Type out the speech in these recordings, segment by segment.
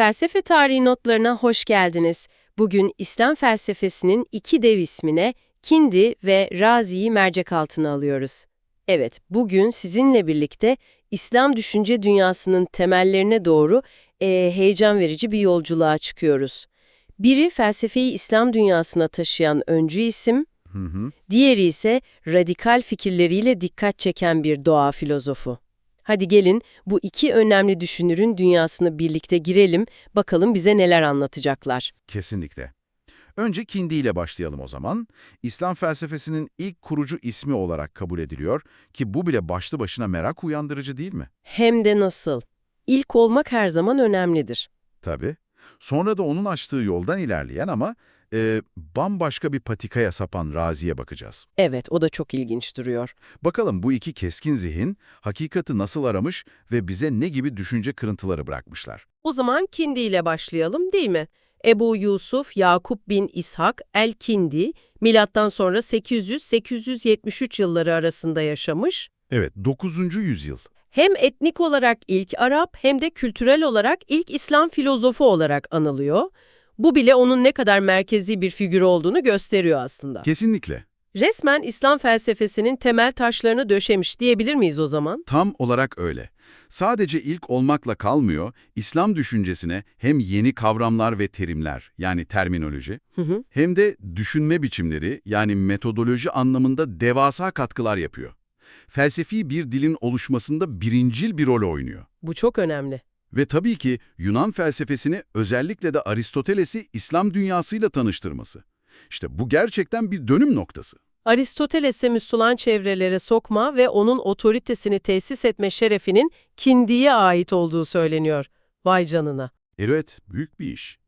Felsefe tarihi notlarına hoş geldiniz. Bugün İslam felsefesinin iki dev ismine Kindi ve Razi'yi mercek altına alıyoruz. Evet, bugün sizinle birlikte İslam düşünce dünyasının temellerine doğru eee, heyecan verici bir yolculuğa çıkıyoruz. Biri felsefeyi İslam dünyasına taşıyan öncü isim, Hı hı. diğeri ise radikal fikirleriyle dikkat çeken bir doğa filozofu. Hadi gelin bu iki önemli düşünürün dünyasını birlikte girelim, bakalım bize neler anlatacaklar. Kesinlikle. Önce Kindi ile başlayalım o zaman. İslam felsefesinin ilk kurucu ismi olarak kabul ediliyor ki bu bile başlı başına merak uyandırıcı değil mi? Hem de nasıl? İlk olmak her zaman önemlidir. Tabii. Sonra da onun açtığı yoldan ilerleyen ama e, bambaşka bir patikaya sapan Razi'ye bakacağız. Evet, o da çok ilginç duruyor. Bakalım bu iki keskin zihin hakikati nasıl aramış ve bize ne gibi düşünce kırıntıları bırakmışlar. O zaman Kindi ile başlayalım değil mi? Ebu Yusuf Yakup bin İshak el-Kindi, milattan sonra 800-873 yılları arasında yaşamış. Evet, 9. yüzyıl. Hem etnik olarak ilk Arap hem de kültürel olarak ilk İslam filozofu olarak anılıyor. Bu bile onun ne kadar merkezi bir figür olduğunu gösteriyor aslında. Kesinlikle. Resmen İslam felsefesinin temel taşlarını döşemiş diyebilir miyiz o zaman? Tam olarak öyle. Sadece ilk olmakla kalmıyor, İslam düşüncesine hem yeni kavramlar ve terimler yani terminoloji, Hı hı. hem de düşünme biçimleri yani metodoloji anlamında devasa katkılar yapıyor. Felsefi bir dilin oluşmasında birincil bir rol oynuyor. Bu çok önemli. Ve tabii ki Yunan felsefesini özellikle de Aristoteles'i İslam dünyasıyla tanıştırması. İşte bu gerçekten bir dönüm noktası. Aristoteles'e Müslüman çevrelere sokma ve onun otoritesini tesis etme şerefinin Kindi'ye ait olduğu söyleniyor. Vay canına. Evet, büyük bir iş.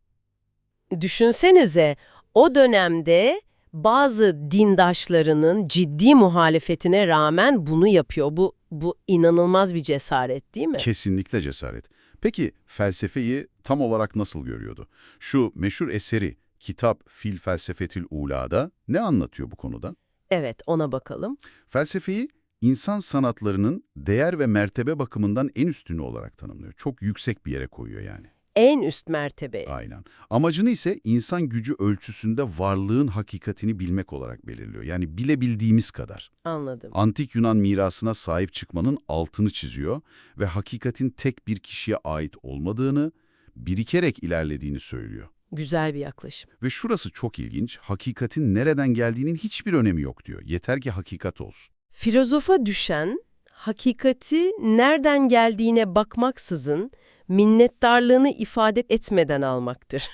Düşünsenize, o dönemde bazı dindaşlarının ciddi muhalefetine rağmen bunu yapıyor. Bu, bu inanılmaz bir cesaret değil mi? Kesinlikle cesaret. Peki felsefeyi tam olarak nasıl görüyordu? Şu meşhur eseri Kitap Fil Felsefetül Ula'da ne anlatıyor bu konuda? Evet, ona bakalım. Felsefeyi insan sanatlarının değer ve mertebe bakımından en üstünü olarak tanımlıyor. Çok yüksek bir yere koyuyor yani. En üst mertebe. Aynen. Amacını ise insan gücü ölçüsünde varlığın hakikatini bilmek olarak belirliyor. Yani bilebildiğimiz kadar. Anladım. Antik Yunan mirasına sahip çıkmanın altını çiziyor ve hakikatin tek bir kişiye ait olmadığını, birikerek ilerlediğini söylüyor. Güzel bir yaklaşım. Ve şurası çok ilginç, hakikatin nereden geldiğinin hiçbir önemi yok diyor. Yeter ki hakikat olsun. Filozofa düşen, hakikati nereden geldiğine bakmaksızın minnettarlığını ifade etmeden almaktır.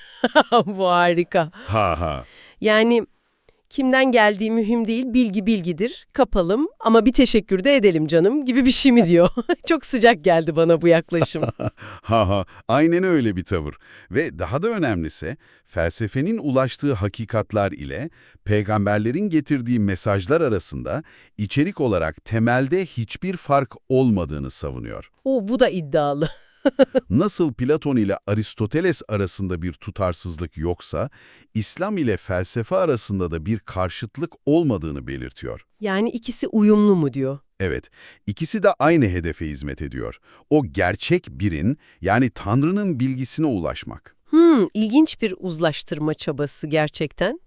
Bu harika. Ha ha. Yani kimden geldiği mühim değil, bilgi bilgidir, kapalım ama bir teşekkür de edelim canım gibi bir şey mi diyor. Çok sıcak geldi bana bu yaklaşım. Ha ha, aynen öyle bir tavır. Ve daha da önemlisi, felsefenin ulaştığı hakikatler ile peygamberlerin getirdiği mesajlar arasında içerik olarak temelde hiçbir fark olmadığını savunuyor. Oo, bu da iddialı. Nasıl Platon ile Aristoteles arasında bir tutarsızlık yoksa, İslam ile felsefe arasında da bir karşıtlık olmadığını belirtiyor. Yani ikisi uyumlu mu diyor. Evet, ikisi de aynı hedefe hizmet ediyor. O gerçek birin, yani Tanrı'nın bilgisine ulaşmak. Hmm, ilginç bir uzlaştırma çabası gerçekten.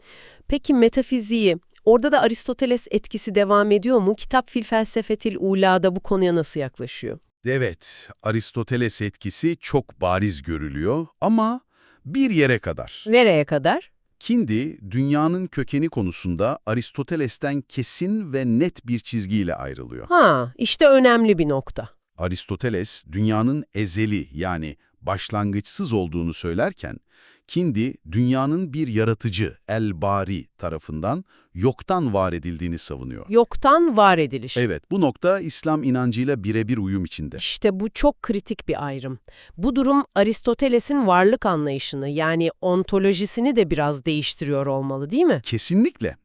Peki metafiziği, orada da Aristoteles etkisi devam ediyor mu? Kitap Fil Felsefetil Ula'da bu konuya nasıl yaklaşıyor? Evet, Aristoteles etkisi çok bariz görülüyor ama bir yere kadar. Nereye kadar? Kindi, dünyanın kökeni konusunda Aristoteles'ten kesin ve net bir çizgiyle ayrılıyor. Ha, işte önemli bir nokta. Aristoteles, dünyanın ezeli yani başlangıçsız olduğunu söylerken, Kindi, dünyanın bir yaratıcı, el-bari tarafından yoktan var edildiğini savunuyor. Yoktan var ediliş. Evet, bu nokta İslam inancıyla birebir uyum içinde. İşte bu çok kritik bir ayrım. Bu durum Aristoteles'in varlık anlayışını yani ontolojisini de biraz değiştiriyor olmalı değil mi? Kesinlikle.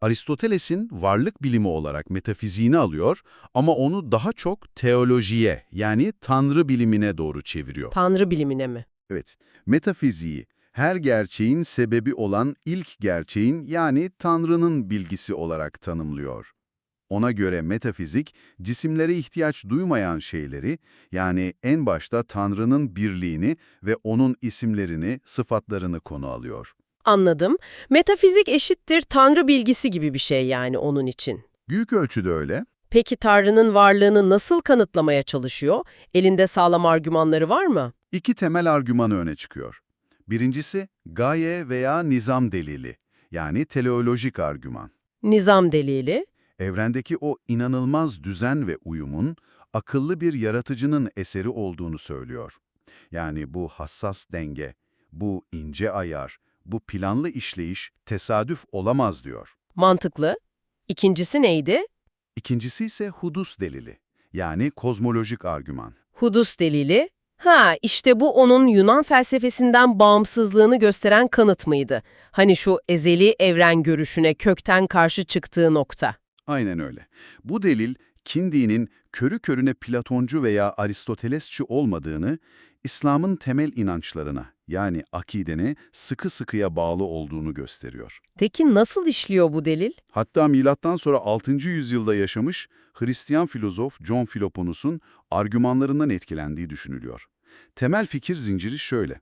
Aristoteles'in varlık bilimi olarak metafiziğini alıyor ama onu daha çok teolojiye yani tanrı bilimine doğru çeviriyor. Tanrı bilimine mi? Evet, metafiziği her gerçeğin sebebi olan ilk gerçeğin yani Tanrı'nın bilgisi olarak tanımlıyor. Ona göre metafizik, cisimlere ihtiyaç duymayan şeyleri, yani en başta Tanrı'nın birliğini ve onun isimlerini, sıfatlarını konu alıyor. Anladım. Metafizik eşittir Tanrı bilgisi gibi bir şey yani onun için. Büyük ölçüde öyle. Peki Tanrı'nın varlığını nasıl kanıtlamaya çalışıyor? Elinde sağlam argümanları var mı? İki temel argümanı öne çıkıyor. Birincisi, gaye veya nizam delili, yani teleolojik argüman. Nizam delili. Evrendeki o inanılmaz düzen ve uyumun, akıllı bir yaratıcının eseri olduğunu söylüyor. Yani bu hassas denge, bu ince ayar, bu planlı işleyiş tesadüf olamaz diyor. Mantıklı. İkincisi neydi? İkincisi ise hudus delili, yani kozmolojik argüman. Hudus delili. Ha, işte bu onun Yunan felsefesinden bağımsızlığını gösteren kanıt mıydı? Hani şu ezeli evren görüşüne kökten karşı çıktığı nokta. Aynen öyle. Bu delil, Kindi'nin körü körüne Platoncu veya Aristotelesçi olmadığını, İslam'ın temel inançlarına, yani akidene sıkı sıkıya bağlı olduğunu gösteriyor. Peki nasıl işliyor bu delil? Hatta milattan sonra 6. yüzyılda yaşamış Hristiyan filozof John Philoponus'un argümanlarından etkilendiği düşünülüyor. Temel fikir zinciri şöyle.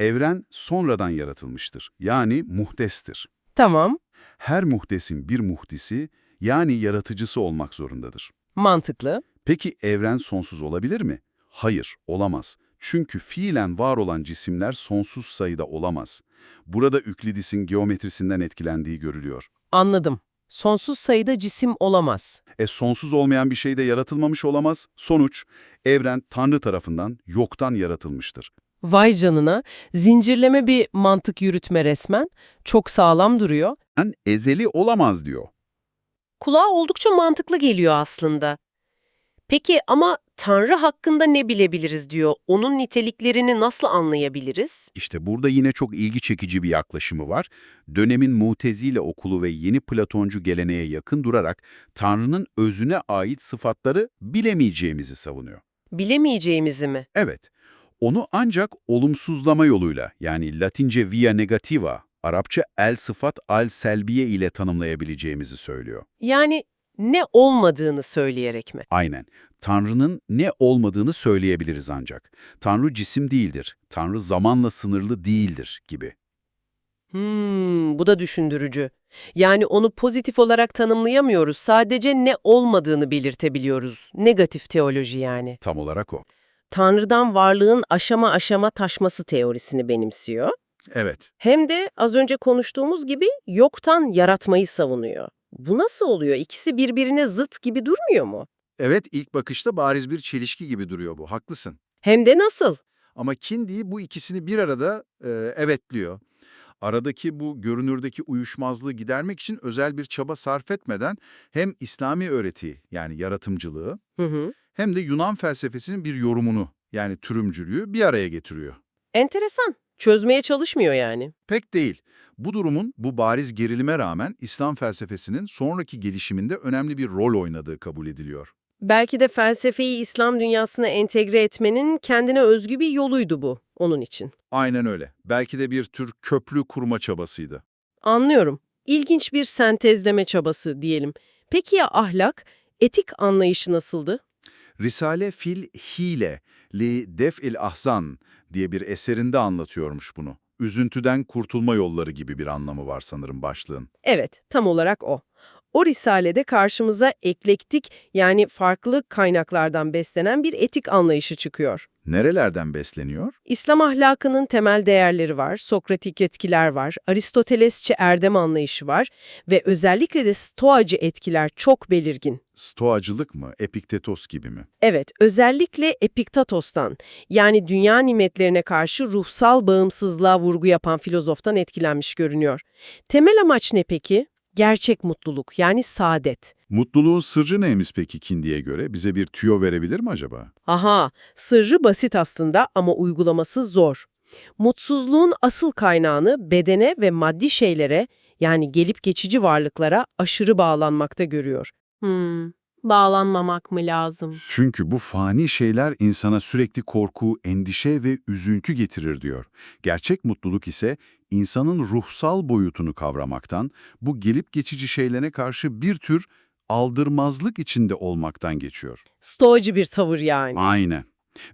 Evren sonradan yaratılmıştır, yani muhdestir. Tamam, Her muhdesin bir muhdisi, yani yaratıcısı olmak zorundadır. mantıklı. Peki evren sonsuz olabilir mi? Hayır, olamaz. Çünkü fiilen var olan cisimler sonsuz sayıda olamaz. Burada Üklidis'in geometrisinden etkilendiği görülüyor. Anladım. Sonsuz sayıda cisim olamaz. E sonsuz olmayan bir şey de yaratılmamış olamaz. Sonuç, evren Tanrı tarafından yoktan yaratılmıştır. Vay canına, zincirleme bir mantık yürütme resmen. Çok sağlam duruyor. En ezeli olamaz diyor. Kulağa oldukça mantıklı geliyor aslında. Peki ama Tanrı hakkında ne bilebiliriz diyor. Onun niteliklerini nasıl anlayabiliriz? İşte burada yine çok ilgi çekici bir yaklaşımı var. Dönemin Mutezile okulu ve yeni Platoncu geleneğe yakın durarak Tanrı'nın özüne ait sıfatları bilemeyeceğimizi savunuyor. Bilemeyeceğimizi mi? Evet, onu ancak olumsuzlama yoluyla yani Latince via negativa, Arapça el sıfat al selbiye ile tanımlayabileceğimizi söylüyor. Yani ne olmadığını söyleyerek mi? Aynen. Tanrı'nın ne olmadığını söyleyebiliriz ancak. Tanrı cisim değildir, Tanrı zamanla sınırlı değildir gibi. Hmm, bu da düşündürücü. Yani onu pozitif olarak tanımlayamıyoruz. Sadece ne olmadığını belirtebiliyoruz. Negatif teoloji yani. Tam olarak o. Tanrı'dan varlığın aşama aşama taşması teorisini benimsiyor. Evet. Hem de az önce konuştuğumuz gibi yoktan yaratmayı savunuyor. Bu nasıl oluyor? İkisi birbirine zıt gibi durmuyor mu? Evet, ilk bakışta bariz bir çelişki gibi duruyor bu, haklısın. Hem de nasıl? Ama Kindi bu ikisini bir arada e, evetliyor. Aradaki bu görünürdeki uyuşmazlığı gidermek için özel bir çaba sarf etmeden hem İslami öğretiyi yani yaratımcılığı Hı hı. hem de Yunan felsefesinin bir yorumunu yani türümcülüğü bir araya getiriyor. Enteresan. Çözmeye çalışmıyor yani. Pek değil. Bu durumun bu bariz gerilime rağmen İslam felsefesinin sonraki gelişiminde önemli bir rol oynadığı kabul ediliyor. Belki de felsefeyi İslam dünyasına entegre etmenin kendine özgü bir yoluydu bu onun için. Aynen öyle. Belki de bir tür köprü kurma çabasıydı. Anlıyorum. İlginç bir sentezleme çabası diyelim. Peki ya ahlak, etik anlayışı nasıldı? Risale fil hile li def'il ahzan diye bir eserinde anlatıyormuş bunu. Üzüntüden kurtulma yolları gibi bir anlamı var sanırım başlığın. Evet, tam olarak o. O risalede karşımıza eklektik yani farklı kaynaklardan beslenen bir etik anlayışı çıkıyor. Nerelerden besleniyor? İslam ahlakının temel değerleri var, Sokratik etkiler var, Aristotelesçi erdem anlayışı var ve özellikle de Stoacı etkiler çok belirgin. Stoacılık mı, Epiktetos gibi mi? Evet, özellikle Epiktatos'tan yani dünya nimetlerine karşı ruhsal bağımsızlığa vurgu yapan filozoftan etkilenmiş görünüyor. Temel amaç ne peki? Gerçek mutluluk yani saadet. Mutluluğun sırrı neymiş peki Kindi'ye göre? Bize bir tüyo verebilir mi acaba? Aha, sırrı basit aslında ama uygulaması zor. Mutsuzluğun asıl kaynağını bedene ve maddi şeylere yani gelip geçici varlıklara aşırı bağlanmakta görüyor. Hmm, bağlanmamak mı lazım? Çünkü bu fani şeyler insana sürekli korku, endişe ve üzüntü getirir diyor. Gerçek mutluluk ise insanın ruhsal boyutunu kavramaktan, bu gelip geçici şeylere karşı bir tür aldırmazlık içinde olmaktan geçiyor. Stoacı bir tavır yani. Aynen.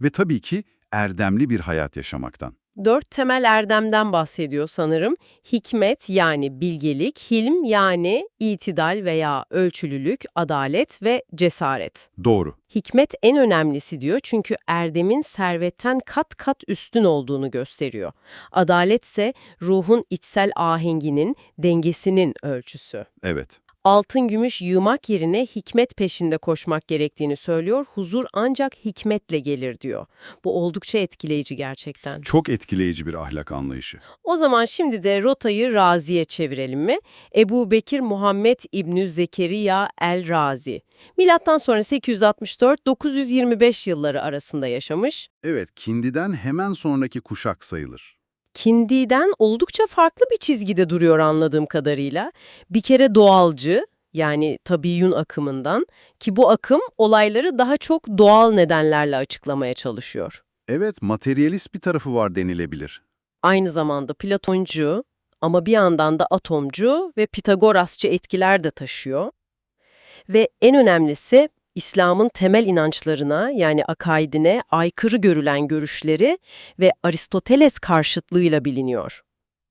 Ve tabii ki erdemli bir hayat yaşamaktan. Dört temel erdemden bahsediyor sanırım. Hikmet yani bilgelik, hilm yani itidal veya ölçülülük, adalet ve cesaret. Doğru. Hikmet en önemlisi diyor çünkü erdemin servetten kat kat üstün olduğunu gösteriyor. Adalet ise ruhun içsel ahenginin, dengesinin ölçüsü. Evet. Altın gümüş yığmak yerine hikmet peşinde koşmak gerektiğini söylüyor. Huzur ancak hikmetle gelir diyor. Bu oldukça etkileyici gerçekten. Çok etkileyici bir ahlak anlayışı. O zaman şimdi de rotayı Razi'ye çevirelim mi? Ebu Bekir Muhammed İbnü Zekeriya el-Razi. Milattan sonra 864-925 yılları arasında yaşamış. Evet, Kindi'den hemen sonraki kuşak sayılır. Kindi'den oldukça farklı bir çizgide duruyor anladığım kadarıyla. Bir kere doğalcı, yani tabiyyun akımından ki bu akım olayları daha çok doğal nedenlerle açıklamaya çalışıyor. Evet, materyalist bir tarafı var denilebilir. Aynı zamanda Platoncu ama bir yandan da atomcu ve Pitagorasçı etkiler de taşıyor. Ve en önemlisi İslam'ın temel inançlarına yani akaidine aykırı görülen görüşleri ve Aristoteles karşıtlığıyla biliniyor.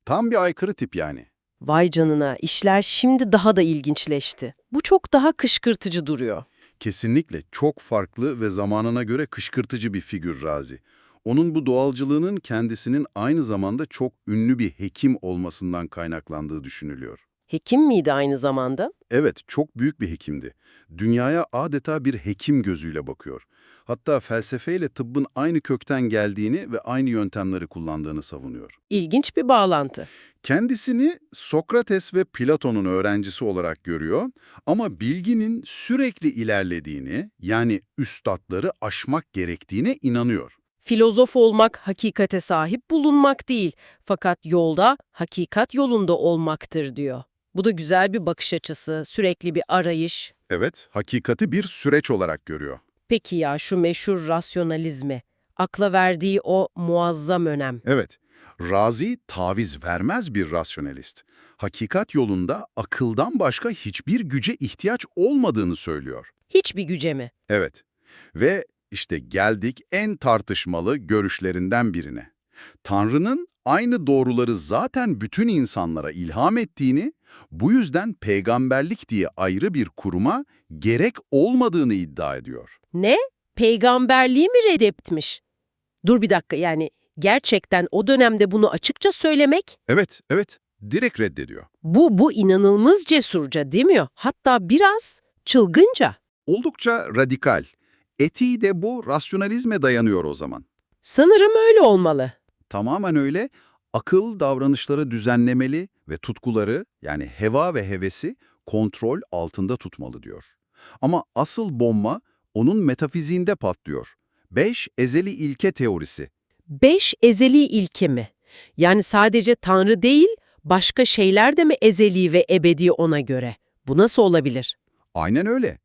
Tam bir aykırı tip yani. Vay canına işler şimdi daha da ilginçleşti. Bu çok daha kışkırtıcı duruyor. Kesinlikle çok farklı ve zamanına göre kışkırtıcı bir figür Razi. Onun bu doğalcılığının kendisinin aynı zamanda çok ünlü bir hekim olmasından kaynaklandığı düşünülüyor. Hekim miydi aynı zamanda? Evet, çok büyük bir hekimdi. Dünyaya adeta bir hekim gözüyle bakıyor. Hatta felsefeyle tıbbın aynı kökten geldiğini ve aynı yöntemleri kullandığını savunuyor. İlginç bir bağlantı. Kendisini Sokrates ve Platon'un öğrencisi olarak görüyor ama bilginin sürekli ilerlediğini, yani üstadları aşmak gerektiğine inanıyor. Filozof olmak hakikate sahip bulunmak değil, fakat yolda hakikat yolunda olmaktır diyor. Bu da güzel bir bakış açısı, sürekli bir arayış. Evet, hakikati bir süreç olarak görüyor. Peki ya şu meşhur rasyonalizmi, akla verdiği o muazzam önem. Evet, Razi taviz vermez bir rasyonelist. Hakikat yolunda akıldan başka hiçbir güce ihtiyaç olmadığını söylüyor. Hiçbir güce mi? Evet, ve işte geldik en tartışmalı görüşlerinden birine. Tanrı'nın aynı doğruları zaten bütün insanlara ilham ettiğini, bu yüzden peygamberlik diye ayrı bir kuruma gerek olmadığını iddia ediyor. Ne? Peygamberliği mi reddetmiş? Dur bir dakika yani gerçekten o dönemde bunu açıkça söylemek Evet, evet, direkt reddediyor. bu bu inanılmaz cesurca değil mi? Hatta biraz çılgınca. Oldukça radikal. Etiği de bu rasyonalizme dayanıyor o zaman. Sanırım öyle olmalı. Tamamen öyle. Akıl davranışları düzenlemeli ve tutkuları yani heva ve hevesi kontrol altında tutmalı diyor. Ama asıl bomba onun metafiziğinde patlıyor. 5 ezeli ilke teorisi. Beş ezeli ilke mi? Yani sadece Tanrı değil, başka şeyler de mi ezeli ve ebedi ona göre? Bu nasıl olabilir? Aynen öyle.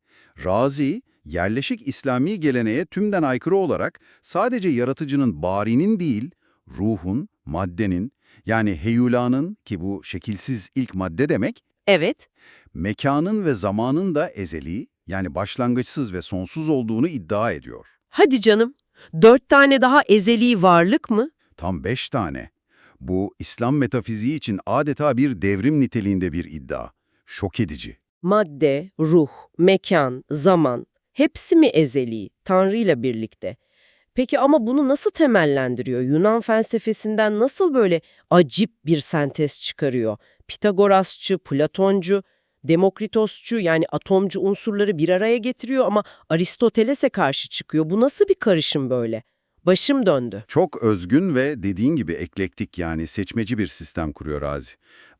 Razi, yerleşik İslami geleneğe tümden aykırı olarak sadece yaratıcının barinin değil, ruhun, maddenin, yani heyulanın ki bu şekilsiz ilk madde demek, Evet, mekanın ve zamanın da ezeli, yani başlangıçsız ve sonsuz olduğunu iddia ediyor. hadi canım. Dört tane daha ezeli varlık mı? Tam beş tane. Bu, İslam metafiziği için adeta bir devrim niteliğinde bir iddia. Şok edici. Madde, ruh, mekan, zaman hepsi mi ezeli, Tanrı ile birlikte? Peki ama bunu nasıl temellendiriyor? Yunan felsefesinden nasıl böyle acip bir sentez çıkarıyor? Pitagorasçı, Platoncu, Demokritosçu yani atomcu unsurları bir araya getiriyor ama Aristoteles'e karşı çıkıyor. Bu nasıl bir karışım böyle? Başım döndü. Çok özgün ve dediğin gibi eklektik yani seçmeci bir sistem kuruyor Razi.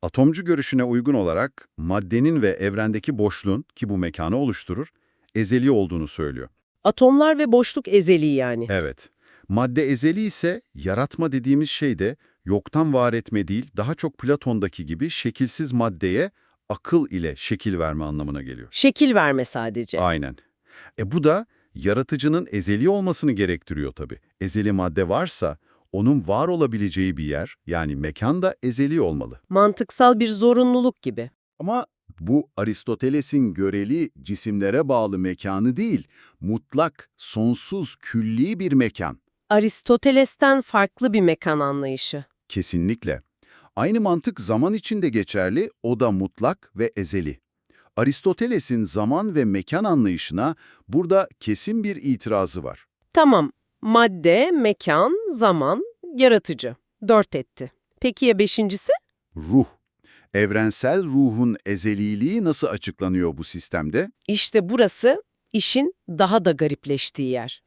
Atomcu görüşüne uygun olarak maddenin ve evrendeki boşluğun ki bu mekanı oluşturur, ezeli olduğunu söylüyor. Atomlar ve boşluk ezeli yani. Evet. Madde ezeli ise yaratma dediğimiz şey de yoktan var etme değil, daha çok Platon'daki gibi şekilsiz maddeye akıl ile şekil verme anlamına geliyor. Şekil verme sadece. Aynen. E bu da yaratıcının ezeli olmasını gerektiriyor tabii. Ezeli madde varsa onun var olabileceği bir yer yani mekan da ezeli olmalı. Mantıksal bir zorunluluk gibi. Ama Bu Aristoteles'in göreli cisimlere bağlı mekanı değil, mutlak, sonsuz, külli bir mekan. Aristoteles'ten farklı bir mekan anlayışı. Kesinlikle. Aynı mantık zaman için de geçerli, o da mutlak ve ezeli. Aristoteles'in zaman ve mekan anlayışına burada kesin bir itirazı var. Tamam, madde, mekan, zaman, yaratıcı. Dört etti. Peki ya beşincisi? Ruh. Evrensel ruhun ezeliliği nasıl açıklanıyor bu sistemde? İşte burası işin daha da garipleştiği yer.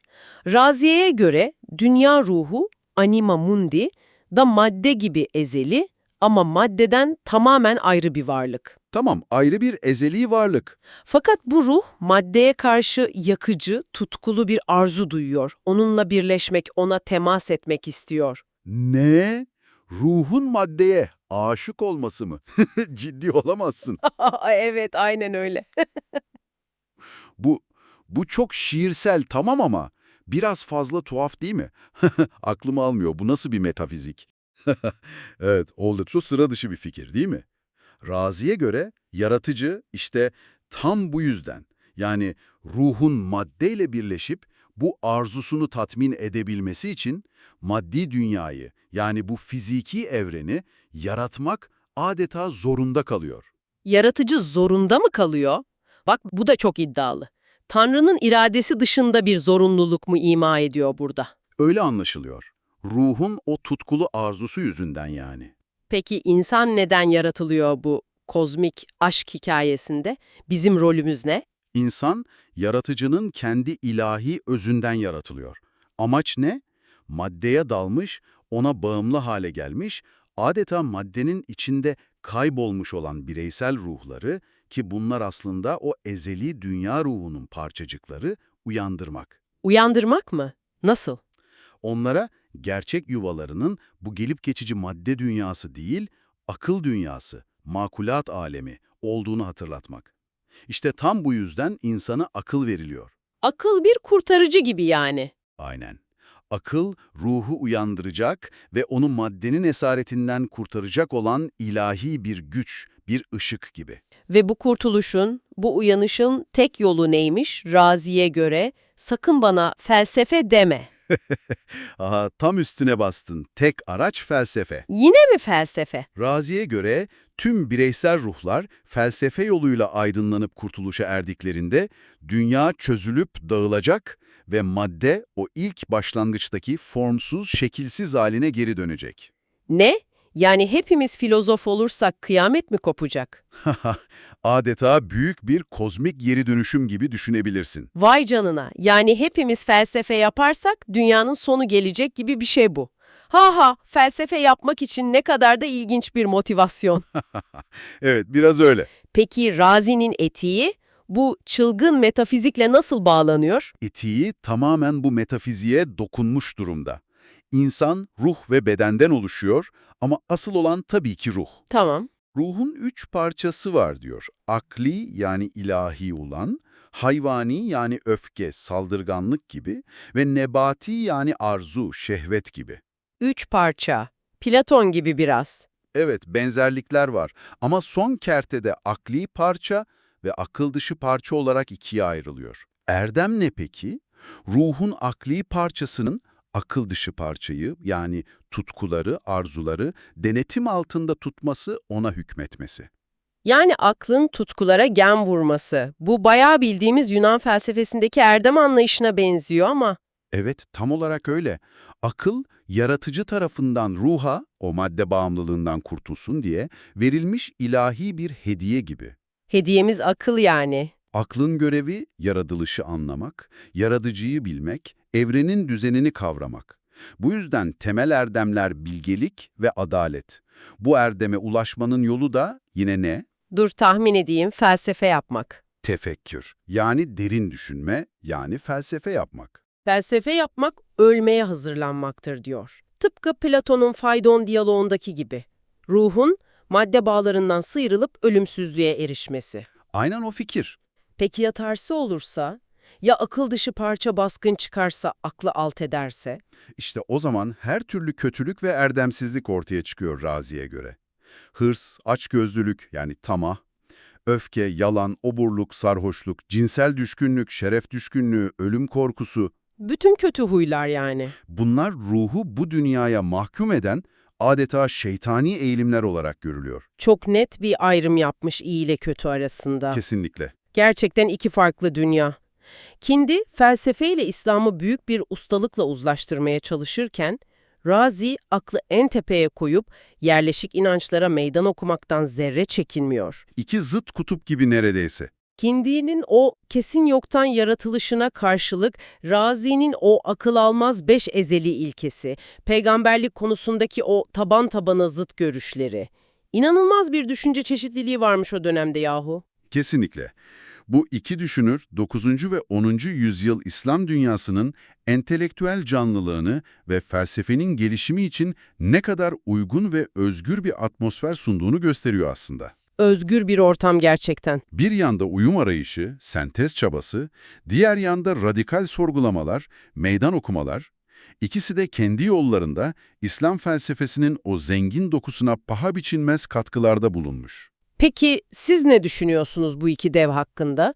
Raziye'ye göre dünya ruhu, anima mundi, da madde gibi ezeli ama maddeden tamamen ayrı bir varlık. Tamam, ayrı bir ezeli varlık. Fakat bu ruh maddeye karşı yakıcı, tutkulu bir arzu duyuyor. Onunla birleşmek, ona temas etmek istiyor. Ne? Ruhun maddeye aşık olması mı? Ciddi olamazsın. evet, aynen öyle. Bu, bu çok şiirsel tamam ama biraz fazla tuhaf değil mi? Aklım almıyor. Bu nasıl bir metafizik? evet, oldukça sıra dışı bir fikir değil mi? Razi'ye göre yaratıcı işte tam bu yüzden. Yani ruhun maddeyle birleşip bu arzusunu tatmin edebilmesi için maddi dünyayı yani bu fiziki evreni yaratmak adeta zorunda kalıyor. Yaratıcı zorunda mı kalıyor? Bak bu da çok iddialı. Tanrı'nın iradesi dışında bir zorunluluk mu ima ediyor burada? Öyle anlaşılıyor. Ruhun o tutkulu arzusu yüzünden yani. Peki insan neden yaratılıyor bu kozmik aşk hikayesinde? Bizim rolümüz ne? İnsan, yaratıcının kendi ilahi özünden yaratılıyor. Amaç ne? Maddeye dalmış, ona bağımlı hale gelmiş, adeta maddenin içinde kaybolmuş olan bireysel ruhları ki bunlar aslında o ezeli dünya ruhunun parçacıkları uyandırmak. Uyandırmak mı? Nasıl? Onlara gerçek yuvalarının bu gelip geçici madde dünyası değil, akıl dünyası, makulat alemi olduğunu hatırlatmak. İşte tam bu yüzden insana akıl veriliyor. Akıl bir kurtarıcı gibi yani. Aynen. Akıl, ruhu uyandıracak ve onu maddenin esaretinden kurtaracak olan ilahi bir güç, bir ışık gibi. Ve bu kurtuluşun, bu uyanışın tek yolu neymiş? Razi'ye göre sakın bana felsefe deme. Aha, tam üstüne bastın. Tek araç felsefe. Yine mi felsefe? Razi'ye göre tüm bireysel ruhlar felsefe yoluyla aydınlanıp kurtuluşa erdiklerinde dünya çözülüp dağılacak ve madde o ilk başlangıçtaki formsuz, şekilsiz haline geri dönecek. Ne? Yani hepimiz filozof olursak kıyamet mi kopacak? Adeta büyük bir kozmik geri dönüşüm gibi düşünebilirsin. Vay canına. Yani hepimiz felsefe yaparsak dünyanın sonu gelecek gibi bir şey bu. Ha ha, felsefe yapmak için ne kadar da ilginç bir motivasyon. Evet, biraz öyle. Peki Razi'nin etiği bu çılgın metafizikle nasıl bağlanıyor? Etiği tamamen bu metafiziğe dokunmuş durumda. İnsan ruh ve bedenden oluşuyor ama asıl olan tabii ki ruh. Tamam. Ruhun üç parçası var diyor. Akli yani ilahi olan, hayvani yani öfke, saldırganlık gibi ve nebati yani arzu, şehvet gibi. Üç parça. Platon gibi biraz. Evet, benzerlikler var ama son kertede akli parça ve akıl dışı parça olarak ikiye ayrılıyor. Erdem ne peki? Ruhun akli parçasının akıl dışı parçayı yani tutkuları, arzuları denetim altında tutması, ona hükmetmesi. Yani aklın tutkulara gen vurması. Bu bayağı bildiğimiz Yunan felsefesindeki erdem anlayışına benziyor ama Evet, tam olarak öyle. Akıl, yaratıcı tarafından ruha, o madde bağımlılığından kurtulsun diye verilmiş ilahi bir hediye gibi. hediyemiz akıl yani. Aklın görevi yaratılışı anlamak, yaratıcıyı bilmek, evrenin düzenini kavramak. Bu yüzden temel erdemler bilgelik ve adalet. Bu erdeme ulaşmanın yolu da yine ne? Dur tahmin edeyim felsefe yapmak. Tefekkür. Yani derin düşünme, yani felsefe yapmak. Felsefe yapmak ölmeye hazırlanmaktır diyor. Tıpkı Platon'un Faydon diyaloğundaki gibi. Ruhun madde bağlarından sıyrılıp ölümsüzlüğe erişmesi. Aynen o fikir. Peki ya tersi olursa? Ya akıl dışı parça baskın çıkarsa, aklı alt ederse? İşte o zaman her türlü kötülük ve erdemsizlik ortaya çıkıyor Razi'ye göre. Hırs, açgözlülük yani tamah, Öfke, yalan, oburluk, sarhoşluk, cinsel düşkünlük, şeref düşkünlüğü, ölüm korkusu Bütün kötü huylar yani. bunlar ruhu bu dünyaya mahkum eden adeta şeytani eğilimler olarak görülüyor. Çok net bir ayrım yapmış iyi ile kötü arasında. Kesinlikle. Gerçekten iki farklı dünya. Kindi, felsefeyle İslam'ı büyük bir ustalıkla uzlaştırmaya çalışırken, Razi aklı en tepeye koyup yerleşik inançlara meydan okumaktan zerre çekinmiyor. İki zıt kutup gibi neredeyse. Kindi'nin o kesin yoktan yaratılışına karşılık Razi'nin o akıl almaz beş ezeli ilkesi, peygamberlik konusundaki o taban tabana zıt görüşleri. İnanılmaz bir düşünce çeşitliliği varmış o dönemde yahu. Kesinlikle. Bu iki düşünür 9. ve 10. yüzyıl İslam dünyasının entelektüel canlılığını ve felsefenin gelişimi için ne kadar uygun ve özgür bir atmosfer sunduğunu gösteriyor aslında. Özgür bir ortam gerçekten. Bir yanda uyum arayışı, sentez çabası, diğer yanda radikal sorgulamalar, meydan okumalar, ikisi de kendi yollarında İslam felsefesinin o zengin dokusuna paha biçilmez katkılarda bulunmuş. Peki siz ne düşünüyorsunuz bu iki dev hakkında?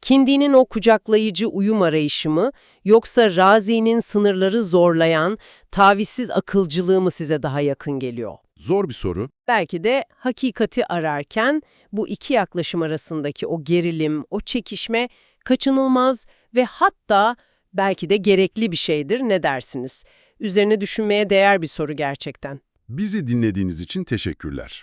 Kindi'nin o kucaklayıcı uyum arayışı mı yoksa Razi'nin sınırları zorlayan tavizsiz akılcılığı mı size daha yakın geliyor? Zor bir soru. Belki de hakikati ararken bu iki yaklaşım arasındaki o gerilim, o çekişme kaçınılmaz ve hatta belki de gerekli bir şeydir ne dersiniz? Üzerine düşünmeye değer bir soru gerçekten. Bizi dinlediğiniz için teşekkürler.